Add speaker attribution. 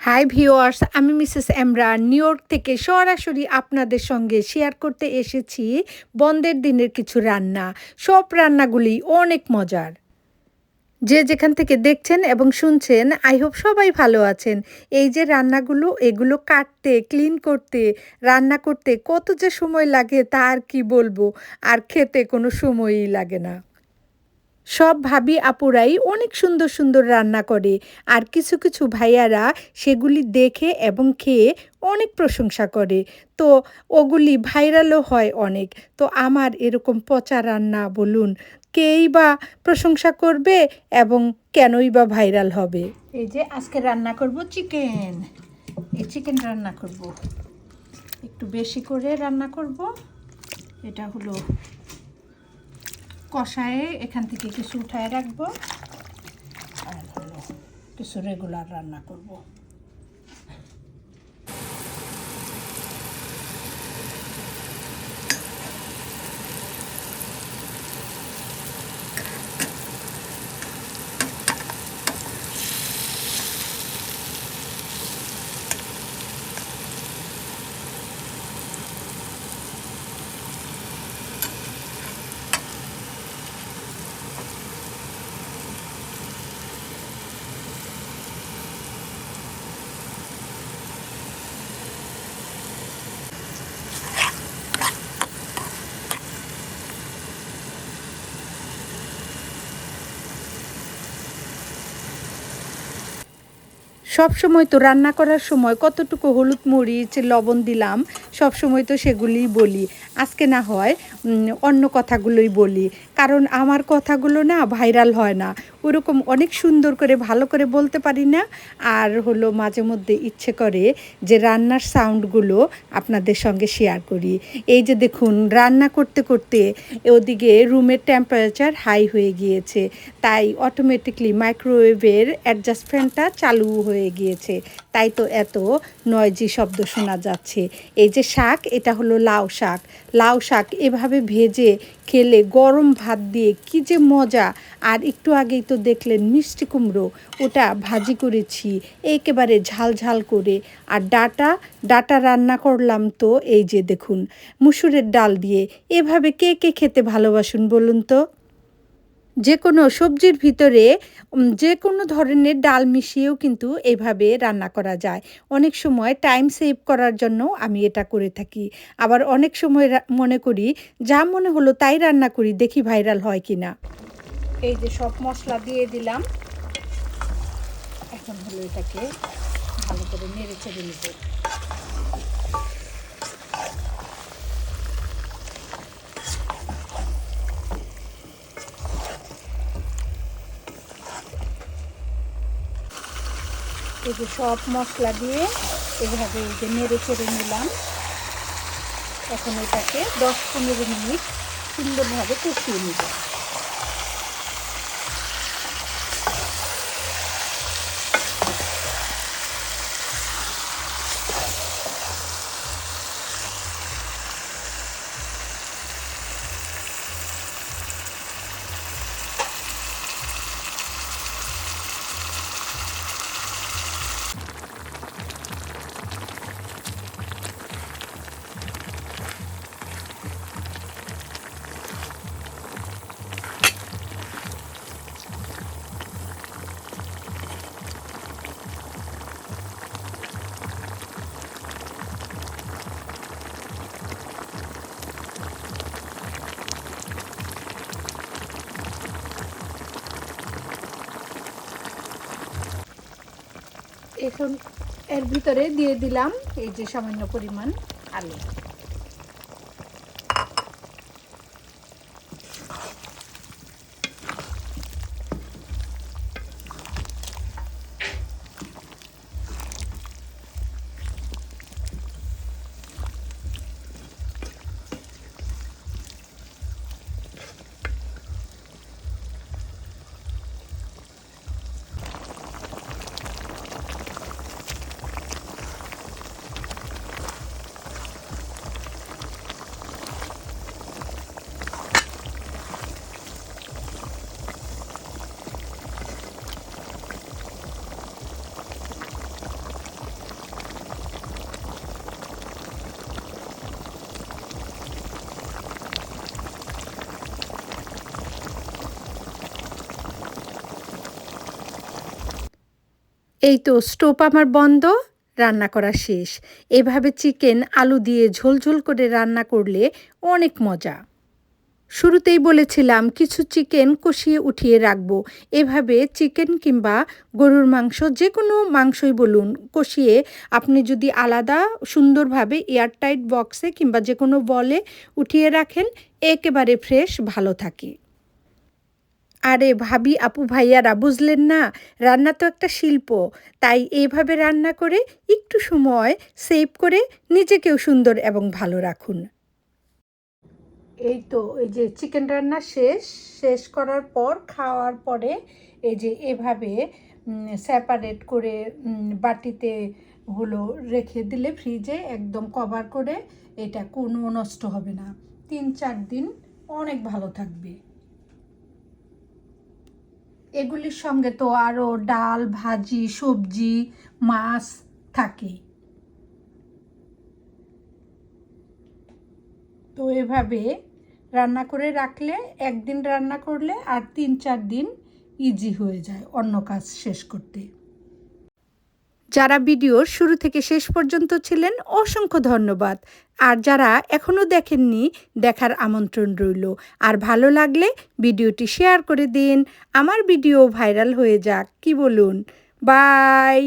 Speaker 1: High viewers আমি Mrs এমরা New York থেকে সরাসরি আপনাদের সঙ্গে শেয়ার করতে এসেছি বন্ধের দিনের কিছু রান্না। সব রান্নাগুলি অনেক মজার। যে যেখান থেকে দেখছেন এবং শুনছেন আই হোপ সবাই ভালো আছেন। এই যে রান্নাগুলো, এগুলো কাটতে ক্লিন করতে, রান্না করতে কত যে সময় লাগে তা আর কি বলব? আর খেতে কোনো সময়ই লাগে না। সব ভাবি আপুরাই অনেক সুন্দর সুন্দর রান্না করে। আর কিছু কিছু ভাইয়ারা সেগুলি দেখে এবং খেয়ে অনেক প্রশংসা করে। তো ওগুলি ভাইরালও হয় অনেক। তো আমার এরকম পচা রান্না বলুন, কেই বা প্রশংসা করবে এবং কেনই বা ভাইরাল হবে? এই যে আজকে রান্না করব চিকেন। এই চিকেন রান্না করব। একটু বেশি করে রান্না করব। এটা হলো কষায়ে এখান থেকে কিছু উঠায় রাখব। আর হলো কিছু রেগুলার রান্না করব। সব সময় তো রান্না করার সময় কতটুকু হলুদ মরিচ, লবণ দিলাম, সব সময় তো সেগুলি বলি। আজকে না হয় অন্য কথাগুলোই বলি। কারণ আমার কথাগুলো না ভাইরাল হয় না। ওরকম অনেক সুন্দর করে, ভালো করে বলতে পারি না। আর হলো মাঝে মধ্যে ইচ্ছে করে যে রান্নার সাউন্ডগুলো আপনাদের সঙ্গে শেয়ার করি। এই যে দেখুন, রান্না করতে করতে ওদিকে রুমের টেম্পারেচার হাই হয়ে গিয়েছে। তাই অটোমেটিকলি মাইক্রোওয়েভের অ্যাডজাস্টমেন্টটা চালু হয়ে গিয়েছে। তাই তো এত নয়জি শব্দ শোনা যাচ্ছে। এই যে শাক, এটা হলো লাউ শাক। লাউ শাক এভাবে ভেজে খেলে গরম ভাত দিয়ে কি যে মজা। আর একটু আগেই তো দেখলেন মিষ্টি কুমড়ো, ওটা ভাজি করেছি, একেবারে ঝাল ঝাল করে। আর ডাটা ডাটা রান্না করলাম তো, এই যে দেখুন, মুসুরের ডাল দিয়ে। এভাবে কে কে খেতে ভালোবাসুন বলুন তো? যে কোনো সবজির ভিতরে যে কোনো ধরনের ডাল মিশিয়েও কিন্তু এভাবে রান্না করা যায়। অনেক সময় টাইম সেভ করার জন্য আমি এটা করে থাকি। আবার অনেক সময় মনে করি, যা মনে হলো তাই রান্না করি, দেখি ভাইরাল হয় কি না এই যে সব মশলা দিয়ে দিলাম। এখন হলো এটাকে ভালো করে নেড়ে চেড়ে নেব। এই যে সব মশলা দিয়ে এভাবে এই যে নেড়ে চেড়ে নিলাম। এখন এটাকে দশ পনেরো মিনিট সুন্দরভাবে কষিয়ে নিব। এখন এর ভিতরে দিয়ে দিলাম এই যে সামান্য পরিমাণ আলু। এই তো স্টোভ আমার বন্ধ, রান্না করা শেষ। এভাবে চিকেন আলু দিয়ে ঝোলঝোল করে রান্না করলে অনেক মজা। শুরুতেই বলেছিলাম, কিছু চিকেন কষিয়ে উঠিয়ে রাখব। এভাবে চিকেন কিংবা গরুর মাংস যে কোনো মাংসই বলুন, কষিয়ে আপনি যদি আলাদা সুন্দরভাবে এয়ারটাইট বক্সে কিংবা যে কোনো বলে উঠিয়ে রাখেন, একেবারে ফ্রেশ, ভালো থাকে। আরে ভাবি, আপু, ভাইয়ারা, বুঝলেন না? রান্না তো একটা শিল্প। তাই এইভাবে রান্না করে একটু সময় সেভ করে নিজেকেও সুন্দর এবং ভালো রাখুন। এই তো এই যে চিকেন রান্না শেষ শেষ করার পর, খাওয়ার পরে এই যে এভাবে সেপারেট করে বাটিতে হলো রেখে দিলে ফ্রিজে একদম কভার করে, এটা কোনো নষ্ট হবে না। তিন চার দিন অনেক ভালো থাকবে। এগুলির সঙ্গে তো আরও ডাল, ভাজি, সবজি, মাছ থাকে। তো এভাবে রান্না করে রাখলে, একদিন রান্না করলে আর তিন চার দিন ইজি হয়ে যায় অন্য কাজ শেষ করতে। যারা ভিডিওর শুরু থেকে শেষ পর্যন্ত ছিলেন, অসংখ্য ধন্যবাদ। আর যারা এখনও দেখেননি, দেখার আমন্ত্রণ রইল। আর ভালো লাগলে ভিডিওটি শেয়ার করে দিন। আমার ভিডিও ভাইরাল হয়ে যাক। কি বলুন? বাই!